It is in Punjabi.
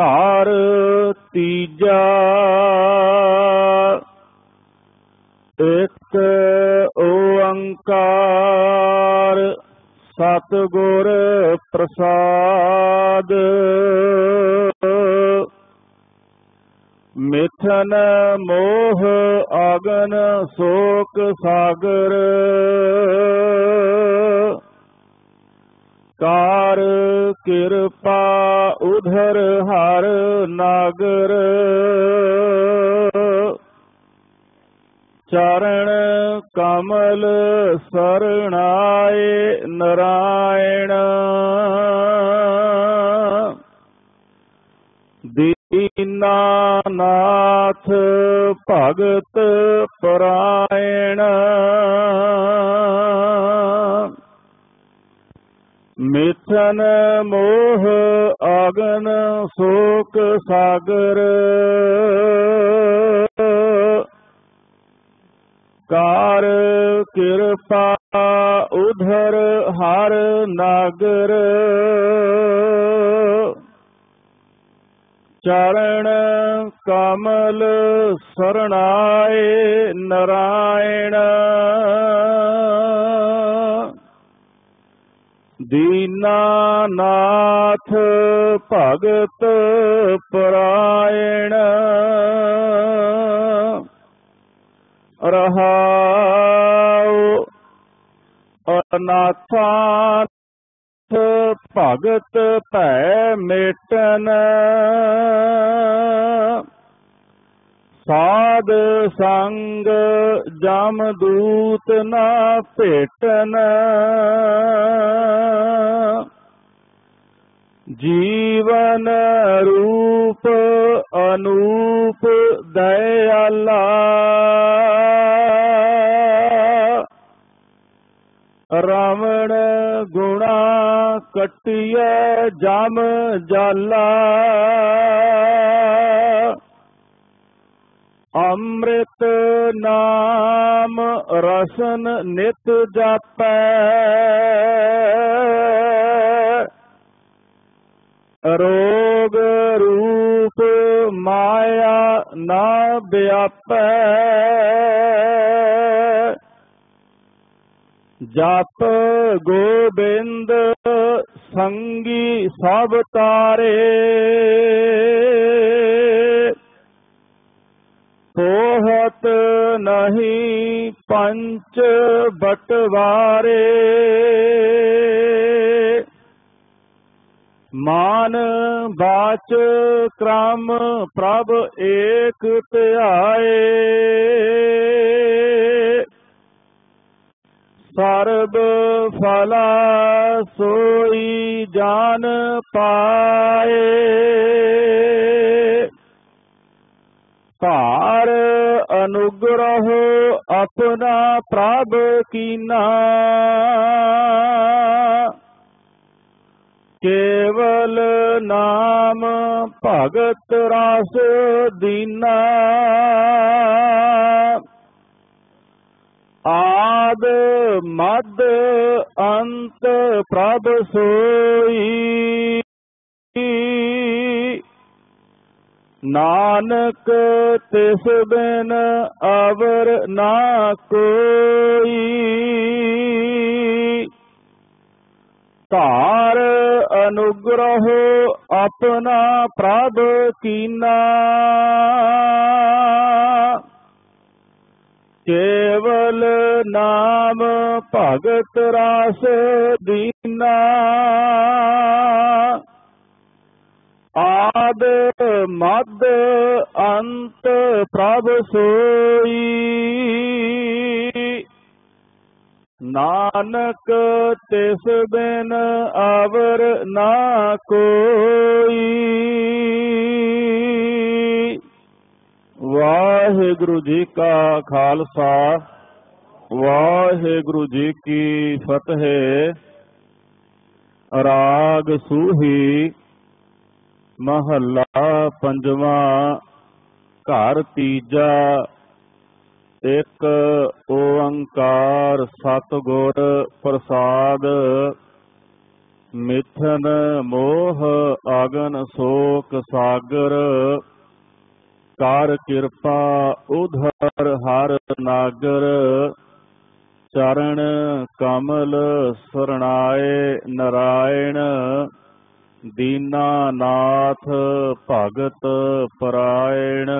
ਘਰ ਤੀਜਾ। ਇੱਕ ਓੰਕਾਰ ਸਤਿਗੁਰ ਪ੍ਰਸਾਦ। ਮਿਥਨ ਮੋਹ ਆਗਨ ਸੋਕ ਸਾਗਰ। ਕਾਰ ਕਿਰਪਾ ਉਧਰ ਹਰ ਨਾਗਰ। ਚਰਨ ਕਮਲ ਸਰਣਾਏ ਨਰਾਇਣ। ਦੀਨਾਨਾਥ ਭਗਤ ਪਰਾਇਣ। ਮਿਥਨ ਮੋਹ ਆਗਨ ਸੋਕ ਸਾਗਰ। ਕਾਰ ਕਿਰਪਾ ਉਧਰ ਹਰ ਨਾਗਰ। ਚਰਨ ਕਮਲ ਸਰਣਾਏ ਨਰਾਇਣ ਦੀਨਾਨਾਥ ਭਗਤ ਪਰਾਇਣ। ਰਹਾਉ ਅਨਾਥਾਨ ਭਗਤ ਭੈ ਮੇਟਨ। ਸਾਧ ਸੰਗ ਜਮ ਦੂਤ ਨਾ ਭੇਟਨ। ਜੀਵਨ ਰੂਪ ਅਨੂਪ ਦਇਆਲਾ। ਰਵਣ ਗੁਣਾ ਕਟਿਐ ਜਮ ਜਾਲਾ। ਅੰਮ੍ਰਿਤ ਨਾਮ ਰਸਨ ਨਿਤ ਜਾਪੈ। ਰੋਗ ਰੂਪ ਮਾਇਆ ਨਾ ਵਿਆਪੈ। ਜਪ ਗੋਬਿੰਦ ਸੰਗੀ ਸਭ ਤਾਰੇ। ਪੋਹਤ ਨਹੀਂ ਪੰਚ ਬਟਵਾਰੇ। ਮਾਨ ਬਾਚ ਕ੍ਰਮ ਪ੍ਰਭ ਏਕ ਧਿਆਏ। ਸਰਬ ਫਲਾ ਸੋਈ ਜਾਨ ਪਾਏ। ਭਾਰ ਅਨੁਗ੍ਰਹ ਆਪਣਾ ਪ੍ਰਭ ਕੀਨਾ। ਕੇਵਲ ਨਾਮ ਭਗਤ ਰਸ ਦੀਨਾ। ਆਦ ਮਦ ਅੰਤ ਪ੍ਰਭ ਸੋਈ। ਨਾਨਕ ਤਿਸ ਬਿਨ ਅਵਰ ਨਾ ਕੋਈ। ਧਾਰ ਅਨੁਗ੍ਰਹ ਆਪਣਾ ਪ੍ਰਭ ਕੀਨਾ। ਕੇਵਲ ਨਾਮ ਭਗਤ ਰਾਸ ਦੀਨਾ। ਆਦ ਮਦ ਅੰਤ ਪ੍ਰਭ ਸੋਈ। ਨਾਨਕ ਤਿਸ ਬਿਨ ਅਵਰ ਨਾ ਕੋਈ। ਵਾਹਿਗੁਰੂ ਜੀ ਕਾ ਖਾਲਸਾ, ਵਾਹਿਗੁਰੂ ਜੀ ਕੀ ਫਤਿਹ। ਰਾਗ ਸੂਹੀ ਮਹੱਲਾ ਪੰਜਵਾਂ, ਘਰ ਤੀਜਾ, ਇੱਕ ਓੰਕਾਰ ਸਤਿਗੁਰ ਪ੍ਰਸਾਦ, ਮਿਥਨ ਮੋਹ ਆਗਨ ਸ਼ੋਕ ਸਾਗਰ, ਕਰ ਕਿਰਪਾ ਉਧਰ ਹਰ ਨਾਗਰ, ਚਰਨ ਕਮਲ ਸਰਣਾਏ ਨਰਾਇਣ ਦੀਨਾਨਾਥ ਭਗਤ ਪਰਾਇਣ।